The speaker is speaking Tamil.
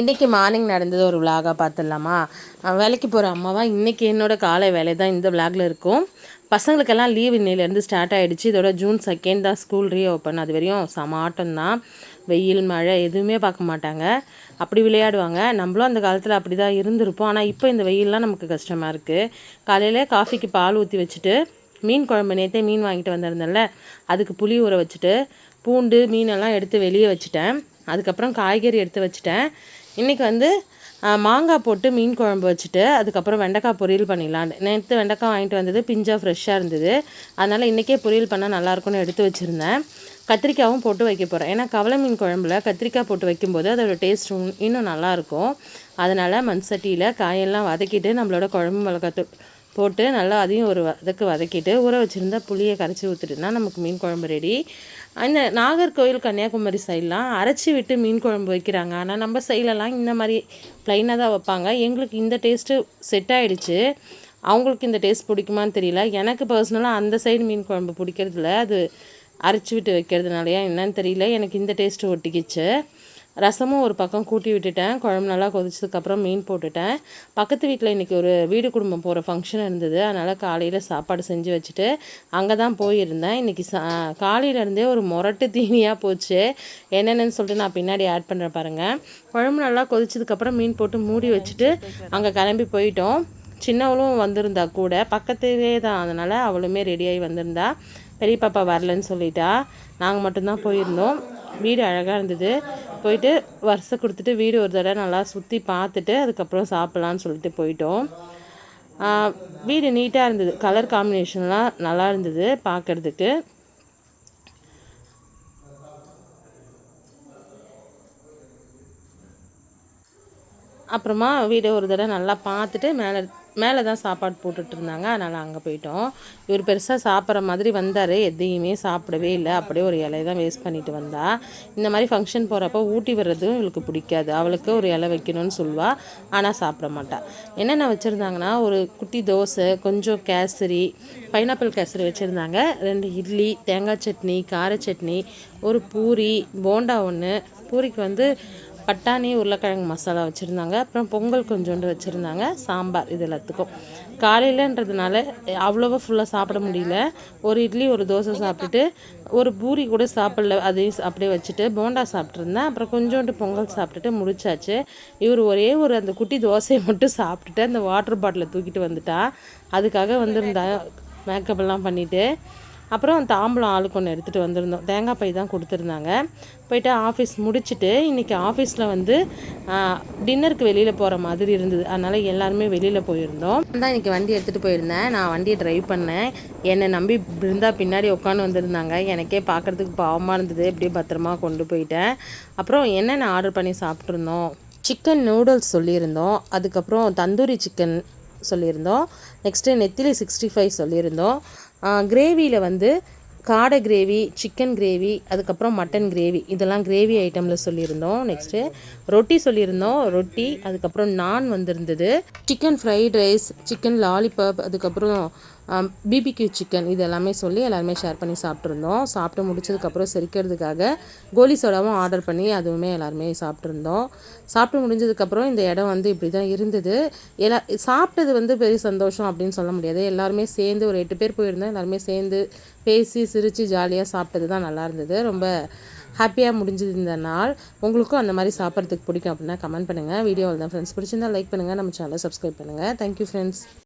இன்றைக்கி மார்னிங் நடந்தது ஒரு விலாகாக பார்த்துடலாமா? வேலைக்கு போகிற அம்மாவா இன்றைக்கி என்னோட காலை வேலை தான் இந்த விலாகில் இருக்கும். பசங்களுக்கெல்லாம் லீவ் இன்னிலேருந்து ஸ்டார்ட் ஆகிடுச்சு இதோட ஜூன் செகண்ட் தான் ஸ்கூல் ரீ ஓப்பன் அது வரையும் சமாட்டம் தான் வெயில் மழை எதுவுமே பார்க்க மாட்டாங்க. அப்படி விளையாடுவாங்க. நம்மளும் அந்த காலத்தில் அப்படி தான் இருந்திருப்போம். ஆனால் இப்போ இந்த வெயில்லாம் நமக்கு கஷ்டமாக இருக்குது காலையில் காஃபிக்கு பால் ஊற்றி வச்சுட்டு மீன் குழம்பு நேற்றே மீன் வாங்கிட்டு வந்திருந்தேன்ல அதுக்கு புளி ஊற வச்சுட்டு பூண்டு மீனெல்லாம் எடுத்து வெளியே வச்சுட்டேன். அதுக்கப்புறம் காய்கறி எடுத்து வச்சுட்டேன். இன்றைக்கி வந்து மாங்காய் போட்டு மீன் குழம்பு வச்சுட்டு அதுக்கப்புறம் வெண்டைக்காய் பொரியல் பண்ணிடலாம். நேற்று வெண்டைக்காய் வாங்கிட்டு வந்தது பிஞ்சாக ஃப்ரெஷ்ஷாக இருந்தது. அதனால் இன்றைக்கே பொரியல் பண்ணால் நல்லாயிருக்கும்னு எடுத்து வச்சுருந்தேன். கத்திரிக்காயும் போட்டு வைக்க போகிறேன் ஏன்னா கவலை மீன் குழம்புல கத்திரிக்காய் போட்டு வைக்கும்போது அதோட டேஸ்ட் இன்னும் நல்லாயிருக்கும் அதனால் மண் சட்டியில் காயெல்லாம் வதக்கிட்டு நம்மளோட குழம்பு மிளகாத்தூள் போட்டு நல்லா அதையும் ஒரு வதக்கு வதக்கிட்டு ஊற வச்சுருந்தா புளியை கரைச்சி ஊற்றிட்டுனா நமக்கு மீன் குழம்பு ரெடி இந்த நாகர்கோவில் கன்னியாகுமரி சைட்லாம் அரைச்சி விட்டு மீன் குழம்பு வைக்கிறாங்க. ஆனால் நம்ம சைட்லலாம் இந்த மாதிரி ப்ளைனாக தான் வைப்பாங்க. எங்களுக்கு இந்த டேஸ்ட்டு செட் ஆகிடுச்சு அவங்களுக்கு இந்த டேஸ்ட் பிடிக்குமான்னு தெரியல. எனக்கு பர்சனலாக அந்த சைடு மீன் குழம்பு பிடிக்கிறதுல அது அரைச்சி விட்டு வைக்கிறதுனாலையா என்னன்னு தெரியல. எனக்கு இந்த டேஸ்ட்டு ஒட்டிக்கிச்சு. ரசமும் ஒரு பக்கம் கூட்டி விட்டுட்டேன். குழம்பு நல்லா கொதிச்சதுக்கப்புறம் மீன் போட்டுட்டேன். பக்கத்து வீட்டில் இன்றைக்கி ஒரு வீடு குடும்பம் போகிற ஃபங்க்ஷன் இருந்தது. அதனால் காலையில் சாப்பாடு செஞ்சு வச்சுட்டு அங்கே தான் போயிருந்தேன். இன்றைக்கி சா காலையிலேருந்தே ஒரு முரட்டு தீனியாக போச்சு. என்னென்னு சொல்லிட்டு நான் பின்னாடி ஆட் பண்ணுறேன் பாருங்கள் குழம்பு நல்லா கொதிச்சதுக்கப்புறம் மீன் போட்டு மூடி வச்சுட்டு அங்கே கிளம்பி போயிட்டோம். சின்னவளும் வந்திருந்தா கூட. பக்கத்துலேயே தான் அதனால் அவளுமே ரெடியாகி வந்திருந்தா. பெரிய பாப்பா வரலன்னு சொல்லிட்டா. நாங்கள் மட்டும்தான் போயிருந்தோம். வீடு அழகாக இருந்தது. போயிட்டு வருஷம் கொடுத்துட்டு வீடு ஒரு தடவை நல்லா சுற்றி பார்த்துட்டு அதுக்கப்புறம் சாப்பிட்லான்னு சொல்லிட்டு போயிட்டோம். வீடு நீட்டாக இருந்தது. கலர் காம்பினேஷன்லாம் நல்லா இருந்தது பார்க்குறதுக்கு. அப்புறமா வீடை ஒரு தடவை நல்லா பார்த்துட்டு மேலே மேலே தான் சாப்பாடு போட்டுட்டு இருந்தாங்க அதனால் அங்கே போயிட்டோம். இவர் பெருசாக சாப்பிட்ற மாதிரி வந்தார். எதையுமே சாப்பிடவே இல்லை. அப்படியே ஒரு இலையை தான் வேஸ்ட் பண்ணிட்டு வந்தா. இந்த மாதிரி ஃபங்க்ஷன் போகிறப்ப ஊட்டி வர்றதும் இவளுக்கு பிடிக்காது. அவளுக்கு ஒரு இலை வைக்கணும்னு சொல்லுவா. ஆனால் சாப்பிட மாட்டாள் என்னென்ன வச்சுருந்தாங்கன்னா ஒரு குட்டி தோசை கொஞ்சம் கேசரி பைனாப்பிள் கேசரி வச்சுருந்தாங்க. ரெண்டு இட்லி தேங்காய் சட்னி கார சட்னி ஒரு பூரி போண்டா ஒன்று பூரிக்கு வந்து பட்டாணி உருளைக்கிழங்கு மசாலா வச்சுருந்தாங்க. அப்புறம் பொங்கல் கொஞ்சோண்டு வச்சுருந்தாங்க. சாம்பார் இது எல்லாத்துக்கும் காலையிலன்றதுனால அவ்வளோவா ஃபுல்லாக சாப்பிட முடியல. ஒரு இட்லி ஒரு தோசை சாப்பிட்டுட்டு ஒரு பூரி கூட சாப்பிடல. அதையும் அப்படியே வச்சுட்டு போண்டா சாப்பிட்ருந்தேன் அப்புறம் கொஞ்சோண்டு பொங்கல் சாப்பிட்டுட்டு முடிச்சாச்சு. இவர் ஒரே ஒரு அந்த குட்டி தோசையை மட்டும் சாப்பிட்டுட்டு அந்த வாட்டர் பாட்டிலை தூக்கிட்டு வந்துட்டா. அதுக்காக வந்திருந்தா மேக்கப்லாம் பண்ணிவிட்டு அப்புறம் தாம்பூலம் ஆளுக்கு ஒன்று எடுத்துகிட்டு வந்திருந்தோம். தேங்காய் பை தான் கொடுத்துருந்தாங்க. போயிட்டு ஆஃபீஸ் முடிச்சுட்டு இன்றைக்கி ஆஃபீஸில் வந்து டின்னருக்கு வெளியில் போகிற மாதிரி இருந்தது. அதனால் எல்லாருமே வெளியில் போயிருந்தோம். தான் இன்றைக்கி வண்டி எடுத்துகிட்டு போயிருந்தேன். நான் வண்டியை ட்ரைவ் பண்ணேன். என்னை நம்பி பிருந்தா பின்னாடி உட்காந்து வந்திருந்தாங்க. எனக்கே பார்க்குறதுக்கு பாவமாக இருந்தது. எப்படியே பத்திரமா கொண்டு போயிட்டேன். அப்புறம் என்னென்ன ஆர்டர் பண்ணி சாப்பிட்ருந்தோம் சிக்கன் நூடுல்ஸ் சொல்லியிருந்தோம். அதுக்கப்புறம் தந்தூரி சிக்கன் சொல்லியிருந்தோம். நெக்ஸ்ட்டு நெத்திலி சிக்ஸ்டி ஃபைவ் சொல்லியிருந்தோம். கிரேவியில் வந்து காடை கிரேவி சிக்கன் கிரேவி அதுக்கப்புறம் மட்டன் கிரேவி. இதெல்லாம் கிரேவி ஐட்டமில் சொல்லியிருந்தோம். நெக்ஸ்ட்டு ரொட்டி சொல்லியிருந்தோம். ரொட்டி அதுக்கப்புறம் நான் வந்திருந்தது. Chicken fried rice chicken lollipop அதுக்கப்புறம் பிபிக்யூ சிக்கன் இது எல்லாமே சொல்லி எல்லாருமே ஷேர் பண்ணி சாப்பிட்ருந்தோம் சாப்பிட்டு முடிச்சதுக்கப்புறம் செரிக்கிறதுக்காக கோலி சோடாவும் ஆர்டர் பண்ணி அதுவுமே எல்லாருமே சாப்பிட்ருந்தோம் சாப்பிட்டு முடிஞ்சதுக்கப்புறம் இந்த இடம் வந்து இப்படி தான் இருந்தது. எல்லா சாப்பிட்டது வந்து பெரிய சந்தோஷம் அப்படின்னு சொல்ல முடியாது. எல்லாருமே சேர்ந்து ஒரு எட்டு பேர் போயிருந்தோம். எல்லாருமே சேர்ந்து பேசி சிரித்து ஜாலியாக சாப்பிட்டது தான் நல்லா இருந்தது. ரொம்ப ஹாப்பியாக முடிஞ்சது இந்த நாள். உங்களுக்கும் அந்த மாதிரி சாப்பிட்றதுக்கு பிடிக்கும் அப்படின்னா கமெண்ட் பண்ணுங்கள் வீடியோவில் தான் ஃப்ரெண்ட்ஸ் பிடிச்சிருந்தா லைக் பண்ணுங்கள் நம்ம சேனலை சப்ஸ்கிரைப் பண்ணுங்கள் தேங்க்யூ ஃப்ரெண்ட்ஸ்